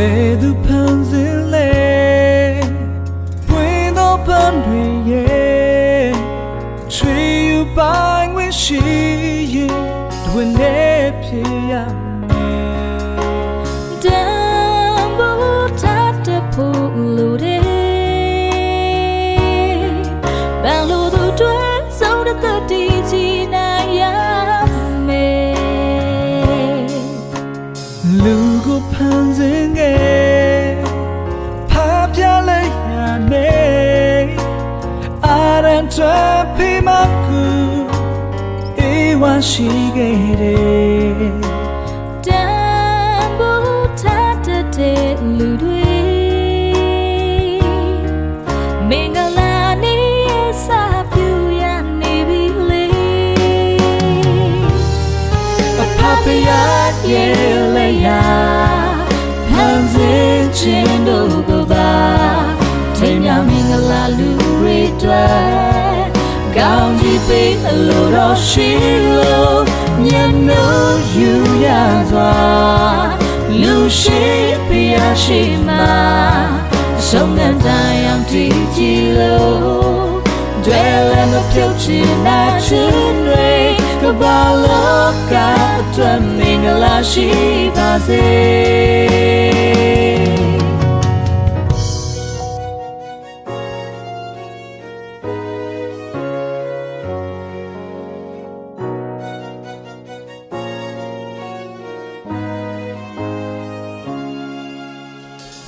ဘယ်သူဖန်ဆင်းလဲပွင့်သောပန်းတွေရဲ့ချွေယူပိုင်ဝင်ရှိရင်တွင်နေဖြစ်ရမယ်တန်ဖိုးထားတဲ့ဖို့လိုတယ်ဘယ်လိုသူတွေဆုံးတဲ့တည်ကြည်နိုင်ရမယ်လူကိုဖန်ဆင်း ရှိခဲ့တယ်တန်ဖိုးထားတဲ့လူတွေမင်္ဂလာနေ့ရဲ့စာပြူရနေပြီလေအဖဖယားရဲ့လေယာဖန်ဆင်းခြင်းတို့ကိုပါထိမ်းမြမင်္ဂလာလူတွေတွေ့ကောင်းကြီး ပေးအလိုတော်ရှိလို့မျက်နှာယူရစွာလူရှိပြရရှိမှာဆုံးတဲ့တိုင်းအောင်တည်ကြည်လို့တွေလည်းမပြုတ်ချင်တာချင်တွေကဘာလို့ကအတွက်မင်္ဂလာရှိပါစေ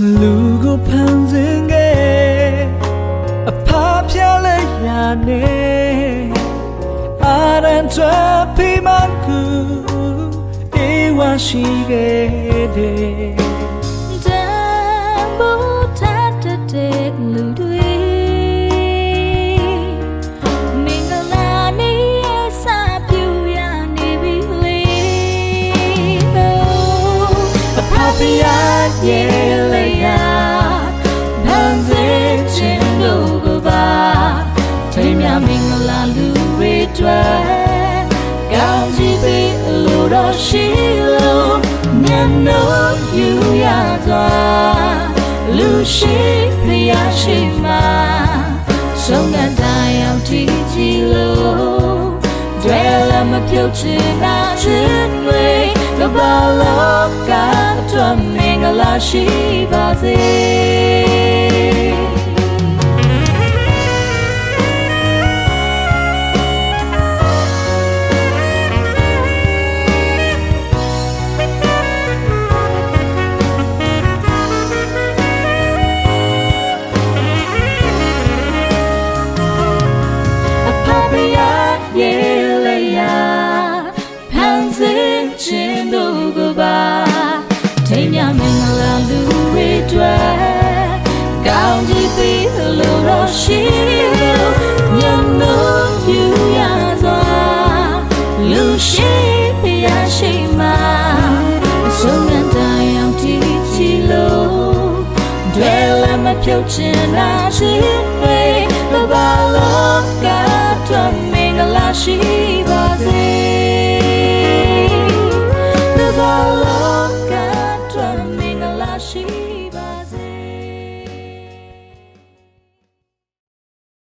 လူကိုဖန်ဆင်းခဲ့အဖားပြလိုက်ရနေအာရန်ချာဖိမကူအေးဝါရှိခဲ့တယ်တန်ဖိုးထားတဲ့လူတွေမင်္ဂလာနေ့ရဲ့စာပြူ မျက်နှာယူရစွာလူရှိဖျားရှိမှာဆုံးတဲ့တိုင်းအောင်တည်ကြည်လို့တွေလည်းမပြု ရှိလို့ညနိုးယူရစွာလူရှိဖျားရှိမှာဆုံးမတိုင်းအောင်တည်ကြည်လို့တွေလည်းမပြုတ်ချင်တာရှိ